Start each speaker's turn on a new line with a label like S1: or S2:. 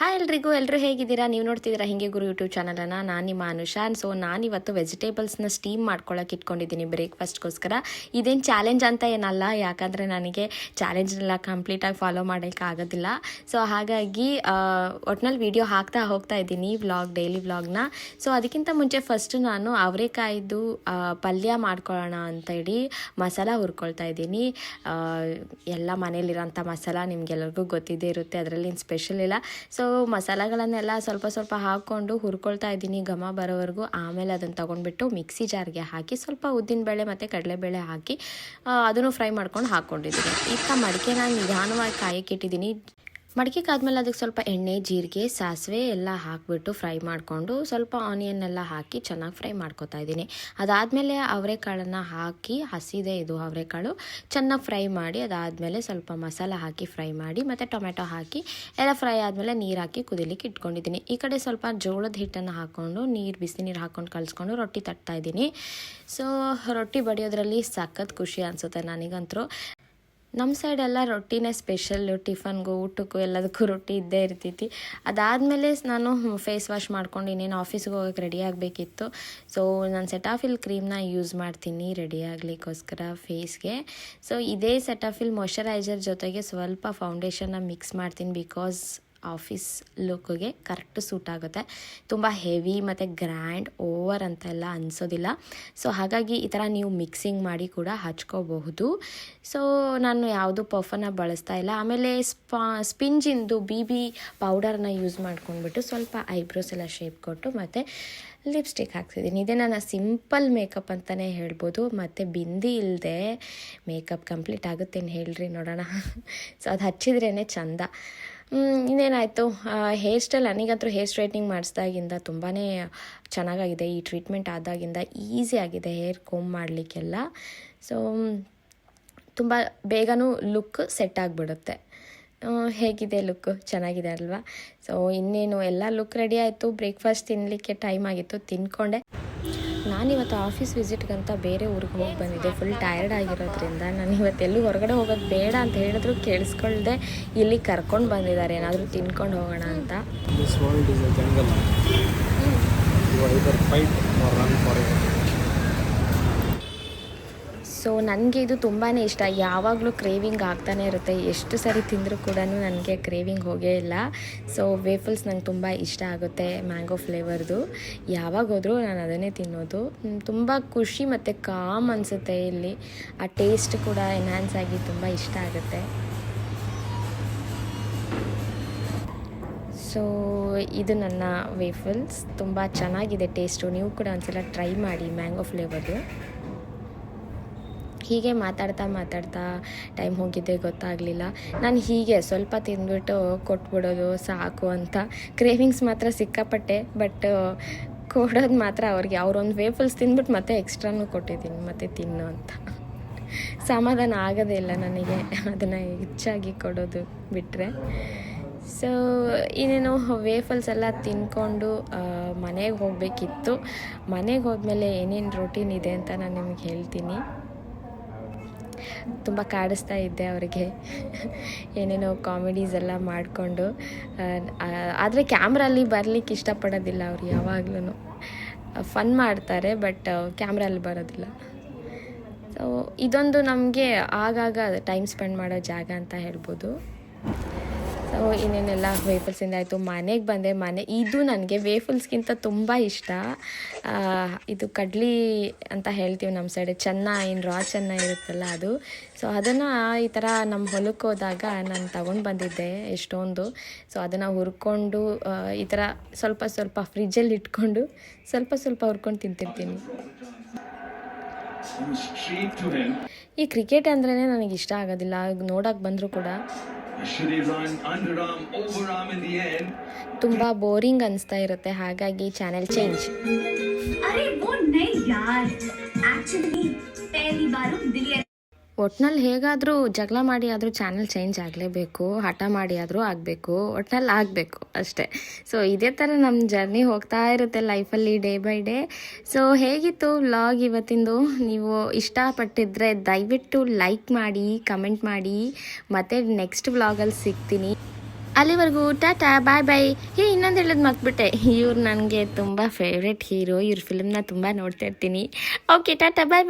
S1: Hi ಎಲ್ರಿಗೂ ಎಲ್ಲರೂ ಹೇಗಿದ್ದೀರಾ? ನೀವು ನೋಡ್ತಿದ್ದೀರಾ ಹಿಂಗೆ ಗುರು ಯೂಟ್ಯೂಬ್ ಚಾನಲನ್ನು. ನಾನು ನಿಮ್ಮ ಅನುಷಾ. ಸೊ ನಾನಿವತ್ತು ವೆಜಿಟೇಬಲ್ಸ್ನ ಸ್ಟೀಮ್ ಮಾಡ್ಕೊಳ್ಳೋಕೆ ಇಟ್ಕೊಂಡಿದ್ದೀನಿ ಬ್ರೇಕ್ಫಾಸ್ಟ್ಗೋಸ್ಕರ ಇದೇನು ಚಾಲೆಂಜ್ ಅಂತ ಏನಲ್ಲ, ಯಾಕಂದರೆ ನನಗೆ ಚಾಲೆಂಜ್ನೆಲ್ಲ ಕಂಪ್ಲೀಟಾಗಿ ಫಾಲೋ ಮಾಡೋಕ್ಕೆ ಆಗೋದಿಲ್ಲ. ಸೊ ಹಾಗಾಗಿ ಒಟ್ನಲ್ಲಿ ವಿಡಿಯೋ ಹಾಕ್ತಾ ಹೋಗ್ತಾ ಇದ್ದೀನಿ ವ್ಲಾಗ್ ಡೈಲಿ ವ್ಲಾಗ್ನ ಸೊ ಅದಕ್ಕಿಂತ ಮುಂಚೆ ಫಸ್ಟ್ ನಾನು ಅವರೆಕಾಯ್ದು ಪಲ್ಯ ಮಾಡ್ಕೊಳ್ಳೋಣ ಅಂತ ಹೇಳಿ ಮಸಾಲ ಹುರ್ಕೊಳ್ತಾ ಇದ್ದೀನಿ. ಎಲ್ಲ ಮನೇಲಿರೋಂಥ ಮಸಾಲ ನಿಮಗೆಲ್ಲರಿಗೂ ಗೊತ್ತಿದ್ದೇ ಇರುತ್ತೆ, ಅದರಲ್ಲಿ ಸ್ಪೆಷಲ್ ಇಲ್ಲ. ಸೊ ಮಸಾಲಗಳನ್ನೆಲ್ಲ ಸ್ವಲ್ಪ ಸ್ವಲ್ಪ ಹಾಕ್ಕೊಂಡು ಹುರ್ಕೊಳ್ತಾ ಇದ್ದೀನಿ ಘಮ ಬರೋವರೆಗೂ. ಆಮೇಲೆ ಅದನ್ನು ತೊಗೊಂಡ್ಬಿಟ್ಟು ಮಿಕ್ಸಿ ಜಾರ್ಗೆ ಹಾಕಿ ಸ್ವಲ್ಪ ಉದ್ದಿನಬೇಳೆ ಮತ್ತು ಕಡಲೆಬೇಳೆ ಹಾಕಿ ಅದನ್ನು ಫ್ರೈ ಮಾಡ್ಕೊಂಡು ಹಾಕ್ಕೊಂಡಿದ್ದೀನಿ ಈಗ ಮಡಿಕೆ ನಾನು ನಿಧಾನವಾಗಿ ಕಾಯಕ್ಕೆ ಇಟ್ಟಿದ್ದೀನಿ. ಮಡಿಕೆ ಕಾದ್ಮೇಲೆ ಅದಕ್ಕೆ ಸ್ವಲ್ಪ ಎಣ್ಣೆ, ಜೀರಿಗೆ, ಸಾಸಿವೆ ಎಲ್ಲ ಹಾಕಿಬಿಟ್ಟು ಫ್ರೈ ಮಾಡಿಕೊಂಡು ಸ್ವಲ್ಪ ಆನಿಯನ್ ಎಲ್ಲ ಹಾಕಿ ಚೆನ್ನಾಗಿ ಫ್ರೈ ಮಾಡ್ಕೊತಾ ಇದ್ದೀನಿ. ಅದಾದಮೇಲೆ ಅವರೆಕಾಳನ್ನು ಹಾಕಿ, ಹಸಿದೆ ಇದು ಅವರೆಕಾಳು, ಚೆನ್ನಾಗಿ ಫ್ರೈ ಮಾಡಿ ಅದಾದಮೇಲೆ ಸ್ವಲ್ಪ ಮಸಾಲ ಹಾಕಿ ಫ್ರೈ ಮಾಡಿ ಮತ್ತು ಟೊಮೆಟೊ ಹಾಕಿ ಎಲ್ಲ ಫ್ರೈ ಆದಮೇಲೆ ನೀರು ಹಾಕಿ ಕುದಿಲಿಕ್ಕೆ ಇಟ್ಕೊಂಡಿದ್ದೀನಿ. ಈ ಕಡೆ ಸ್ವಲ್ಪ ಜೋಳದ ಹಿಟ್ಟನ್ನು ಹಾಕ್ಕೊಂಡು ನೀರು, ಬಿಸಿ ನೀರು ಹಾಕ್ಕೊಂಡು ಕಲಿಸ್ಕೊಂಡು ರೊಟ್ಟಿ ತಟ್ತಾ ಇದ್ದೀನಿ. ಸೊ ರೊಟ್ಟಿ ಬಡಿಯೋದ್ರಲ್ಲಿ ಸಖತ್ ಖುಷಿ ಅನಿಸುತ್ತೆ ನನಗಂತೂ. ನಮ್ಮ ಸೈಡೆಲ್ಲ ರೊಟ್ಟಿನೇ ಸ್ಪೆಷಲ್ಲು ಟಿಫನ್ಗೂ, ಊಟಕ್ಕೂ ಎಲ್ಲದಕ್ಕೂ ರೊಟ್ಟಿ ಇದ್ದೇ ಇರ್ತೈತಿ. ಅದಾದಮೇಲೆ ನಾನು ಫೇಸ್ ವಾಶ್ ಮಾಡ್ಕೊಂಡು ಇನ್ನೇನು ಆಫೀಸ್ಗೆ ಹೋಗೋಕೆ ರೆಡಿ ಆಗಬೇಕಿತ್ತು. ಸೊ ನಾನು ಸೆಟಾಫಿಲ್ ಕ್ರೀಮ್ನ ಯೂಸ್ ಮಾಡ್ತೀನಿ ರೆಡಿ ಆಗಲಿಕ್ಕೋಸ್ಕರ ಫೇಸ್ಗೆ ಸೊ ಇದೇ ಸೆಟಾಫಿಲ್ ಮಾಯಶ್ಚರೈಸರ್ ಜೊತೆಗೆ ಸ್ವಲ್ಪ ಫೌಂಡೇಶನ್ನ ಮಿಕ್ಸ್ ಮಾಡ್ತೀನಿ ಬಿಕಾಸ್ ಆಫೀಸ್ ಲುಕ್ಗೆ ಕರೆಕ್ಟ್ ಸೂಟ್ ಆಗುತ್ತೆ. ತುಂಬ ಹೆವಿ ಮತ್ತು ಗ್ರ್ಯಾಂಡ್, ಓವರ್ ಅಂತೆಲ್ಲ ಅನಿಸೋದಿಲ್ಲ. ಸೊ, ಹಾಗಾಗಿ ಈ ಥರ ನೀವು ಮಿಕ್ಸಿಂಗ್ ಮಾಡಿ ಕೂಡ ಹಚ್ಕೋಬಹುದು. ಸೊ, ನಾನು ಯಾವುದು ಪಫನ್ನ ಬಳಸ್ತಾ ಇಲ್ಲ. ಆಮೇಲೆ ಸ್ಪಾ, ಸ್ಪಿಂಜಿಂದು ಬಿ ಬಿ ಪೌಡರ್ನ ಯೂಸ್ ಮಾಡ್ಕೊಂಡ್ಬಿಟ್ಟು ಸ್ವಲ್ಪ ಐಬ್ರೋಸ್ ಎಲ್ಲ ಶೇಪ್ ಕೊಟ್ಟು ಮತ್ತು ಲಿಪ್ಸ್ಟಿಕ್ ಹಾಕ್ಸಿದ್ದೀನಿ. ಇದೇ ನನ್ನ ಸಿಂಪಲ್ ಮೇಕಪ್ ಅಂತಲೇ ಹೇಳ್ಬೋದು. ಮತ್ತು ಬಿಂದಿ ಇಲ್ಲದೆ ಮೇಕಪ್ ಕಂಪ್ಲೀಟ್ ಆಗುತ್ತೇನು ಹೇಳ್ರಿ ನೋಡೋಣ. ಸೊ, ಅದು ಹಚ್ಚಿದ್ರೇ ಚಂದ. ಇನ್ನೇನಾಯಿತು? ಹೇರ್ ಸ್ಟೈಲ್ ನನಗಂತೂ ಹೇರ್ ಸ್ಟ್ರೈಟ್ನಿಂಗ್ ಮಾಡಿಸ್ದಾಗಿಂದ ತುಂಬಾ ಚೆನ್ನಾಗಾಗಿದೆ. ಈ ಟ್ರೀಟ್ಮೆಂಟ್ ಆದಾಗಿಂದ ಈಸಿ ಆಗಿದೆ ಹೇರ್ ಕೋಮ್ ಮಾಡಲಿಕ್ಕೆಲ್ಲ. ಸೊ ತುಂಬ ಬೇಗನೂ ಲುಕ್ ಸೆಟ್ ಆಗಿಬಿಡುತ್ತೆ. ಹೇಗಿದೆ ಲುಕ್ ಚೆನ್ನಾಗಿದೆ ಅಲ್ವಾ? ಸೊ ಇನ್ನೇನು, ಎಲ್ಲ ಲುಕ್ ರೆಡಿ ಆಯಿತು. ಬ್ರೇಕ್ಫಾಸ್ಟ್ ತಿನ್ನಲಿಕ್ಕೆ ಟೈಮ್ ಆಗಿತ್ತು. ತಿನ್ಕೊಂಡೆ. ನಾನಿವತ್ತು ಆಫೀಸ್ ವಿಸಿಟ್ಗಂತ ಬೇರೆ ಊರಿಗೆ ಹೋಗಿ ಬಂದಿದ್ದೆ. ಫುಲ್ ಟಯರ್ಡ್ ಆಗಿರೋದ್ರಿಂದ ನಾನು ಇವತ್ತು ಎಲ್ಲೂ ಹೊರಗಡೆ ಹೋಗೋದು ಬೇಡ ಅಂತ ಹೇಳಿದ್ರು, ಕೇಳಿಸ್ಕೊಳ್ದೆ ಇಲ್ಲಿ ಕರ್ಕೊಂಡು ಬಂದಿದ್ದಾರೆ. ಏನಾದರೂ ತಿನ್ಕೊಂಡು ಹೋಗೋಣ ಅಂತ.
S2: ಫೈಟ್ ರನ್ a
S1: ಸೊ ನನಗೆ ಇದು ತುಂಬಾ ಇಷ್ಟ. ಯಾವಾಗಲೂ ಕ್ರೇವಿಂಗ್ ಆಗ್ತಾನೆ ಇರುತ್ತೆ. ಎಷ್ಟು ಸರಿ ತಿಂದರೂ ಕೂಡ ನನಗೆ ಕ್ರೇವಿಂಗ್ ಹೋಗೇ ಇಲ್ಲ. ಸೊ ವೇಫಲ್ಸ್ ನಂಗೆ ತುಂಬ ಇಷ್ಟ ಆಗುತ್ತೆ ಮ್ಯಾಂಗೋ ಫ್ಲೇವರ್ದು ಯಾವಾಗ ಹೋದರೂ ನಾನು ಅದನ್ನೇ ತಿನ್ನೋದು. ತುಂಬ ಖುಷಿ ಮತ್ತು ಕಾಮ್ ಅನಿಸುತ್ತೆ ಇಲ್ಲಿ. ಆ ಟೇಸ್ಟ್ ಕೂಡ ಎನ್ಹ್ಯಾನ್ಸ್ ಆಗಿ ತುಂಬ ಇಷ್ಟ ಆಗುತ್ತೆ. ಸೊ ಇದು ನನ್ನ ವೇಫಲ್ಸ್ ತುಂಬ ಚೆನ್ನಾಗಿದೆ ಟೇಸ್ಟು ನೀವು ಕೂಡ ಒಂದ್ಸಲ ಟ್ರೈ ಮಾಡಿ ಮ್ಯಾಂಗೋ ಫ್ಲೇವರ್ದು ಹೀಗೆ ಮಾತಾಡ್ತಾ ಮಾತಾಡ್ತಾ ಟೈಮ್ ಹೋಗಿದ್ದೆ ಗೊತ್ತಾಗಲಿಲ್ಲ. ನಾನು ಹೀಗೆ ಸ್ವಲ್ಪ ತಿಂದ್ಬಿಟ್ಟು ಕೊಟ್ಬಿಡೋದು ಸಾಕು ಅಂತ. ಕ್ರೇವಿಂಗ್ಸ್ ಮಾತ್ರ ಸಿಕ್ಕಾಪಟ್ಟೆ, ಬಟ್ ಕೊಡೋದು ಮಾತ್ರ ಅವ್ರಿಗೆ. ಅವ್ರೊಂದು ವೇಫಲ್ಸ್ ತಿಂದ್ಬಿಟ್ಟು ಮತ್ತೆ ಎಕ್ಸ್ಟ್ರಾನು ಕೊಟ್ಟಿದ್ದೀನಿ, ಮತ್ತೆ ತಿನ್ನು ಅಂತ. ಸಮಾಧಾನ ಆಗೋದೇ ಇಲ್ಲ ನನಗೆ. ಅದನ್ನು ಹೆಚ್ಚಾಗಿ ಕೊಡೋದು ಬಿಟ್ಟರೆ ಸೊ ಇನ್ನೇನು ವೇಫಲ್ಸ್ ಎಲ್ಲ ತಿನ್ಕೊಂಡು ಮನೆಗೆ ಹೋಗಬೇಕಿತ್ತು. ಮನೆಗೆ ಹೋದ್ಮೇಲೆ ಏನೇನು ರೂಟೀನ್ ಇದೆ ಅಂತ ನಾನು ನಿಮಗೆ ಹೇಳ್ತೀನಿ. ತುಂಬ ಕಾಡಿಸ್ತಾ ಇದ್ದೆ ಅವರಿಗೆ. ಏನೇನೋ ಕಾಮಿಡೀಸ್ ಎಲ್ಲ ಮಾಡಿಕೊಂಡು. ಆದರೆ ಕ್ಯಾಮ್ರಲ್ಲಿ ಬರಲಿಕ್ಕೆ ಇಷ್ಟಪಡೋದಿಲ್ಲ ಅವ್ರು ಯಾವಾಗ್ಲೂ ಫನ್ ಮಾಡ್ತಾರೆ ಬಟ್ ಕ್ಯಾಮ್ರಲ್ಲಿ ಬರೋದಿಲ್ಲ. ಸೊ ಇದೊಂದು ನಮಗೆ ಆಗಾಗ ಟೈಮ್ ಸ್ಪೆಂಡ್ ಮಾಡೋ ಜಾಗ ಅಂತ ಹೇಳ್ಬೋದು. ಸೊ ಇನ್ನೇನೆಲ್ಲ ವೇಫಲ್ಸಿಂದ ಆಯಿತು ಮನೆಗೆ ಬಂದೆ. ಮನೆ ಇದು ನನಗೆ ವೇಫಲ್ಸ್ಗಿಂತ ತುಂಬ ಇಷ್ಟ. ಇದು ಕಡ್ಲಿ ಅಂತ ಹೇಳ್ತೀವಿ ನಮ್ಮ ಸೈಡ್ ಚೆನ್ನ ಏನು ರಾ ಚೆನ್ನ ಇರುತ್ತಲ್ಲ ಅದು. ಸೊ ಅದನ್ನು ಈ ಥರ ನಮ್ಮ ಹೊಲಕ್ಕೆ ಹೋದಾಗ ನಾನು ತಗೊಂಡು ಬಂದಿದ್ದೆ ಎಷ್ಟೊಂದು. ಸೊ ಅದನ್ನು ಹುರ್ಕೊಂಡು ಈ ಥರ ಸ್ವಲ್ಪ ಸ್ವಲ್ಪ ಫ್ರಿಜ್ಜಲ್ಲಿ ಇಟ್ಕೊಂಡು ಸ್ವಲ್ಪ ಸ್ವಲ್ಪ ಹುರ್ಕೊಂಡು ತಿಂತಿರ್ತೀನಿ. ಈ ಕ್ರಿಕೆಟ್ ಅಂದ್ರೇ ನನಗೆ ಇಷ್ಟ ಆಗೋದಿಲ್ಲ. ನೋಡೋಕೆ ಬಂದರೂ ಕೂಡ.
S3: Should he run underarm, overarm in the end?
S1: ತುಂಬ ಬೋರಿಂಗ್ ಅನಿಸ್ತಾ ಇರುತ್ತೆ ಹಾಗಾಗಿ ಚಾನೆಲ್ ಚೇಂಜ್
S4: अरे वो नहीं यार एक्चुअली पहली बार हूँ दिल्ली
S1: ಒಟ್ನಲ್ಲಿ ಹೇಗಾದರೂ ಜಗಳ ಮಾಡಿ ಆದರೂ ಚಾನಲ್ ಚೇಂಜ್ ಆಗಲೇಬೇಕು, ಹಠ ಮಾಡಿ ಆದರೂ ಆಗಬೇಕು, ಒಟ್ನಲ್ಲಿ ಆಗಬೇಕು ಅಷ್ಟೇ. ಸೊ ಇದೇ ಥರ ನಮ್ಮ ಜರ್ನಿ ಹೋಗ್ತಾ ಇರುತ್ತೆ ಲೈಫಲ್ಲಿ ಡೇ ಬೈ ಡೇ ಸೊ ಹೇಗಿತ್ತು ವ್ಲಾಗ್ ಇವತ್ತಿಂದು? ನೀವು ಇಷ್ಟಪಟ್ಟಿದ್ರೆ ದಯವಿಟ್ಟು ಲೈಕ್ ಮಾಡಿ ಕಮೆಂಟ್ ಮಾಡಿ. ಮತ್ತು ನೆಕ್ಸ್ಟ್ ವ್ಲಾಗಲ್ಲಿ ಸಿಗ್ತೀನಿ. ಅಲ್ಲಿವರೆಗೂ ಟಾಟಾ ಬಾಯ್ ಬಾಯ್ ಹೇ, ಇನ್ನೊಂದು ಹೇಳೋದು ಮತ್ಬಿಟ್ಟೆ ಇವ್ರು ನನಗೆ ತುಂಬ ಫೇವ್ರೆಟ್ ಹೀರೋ ಇವ್ರ ಫಿಲಮ್ನ ತುಂಬ ನೋಡ್ತಾ ಇರ್ತೀನಿ. ಓಕೆ ಟಾಟಾ ಬಾಯ್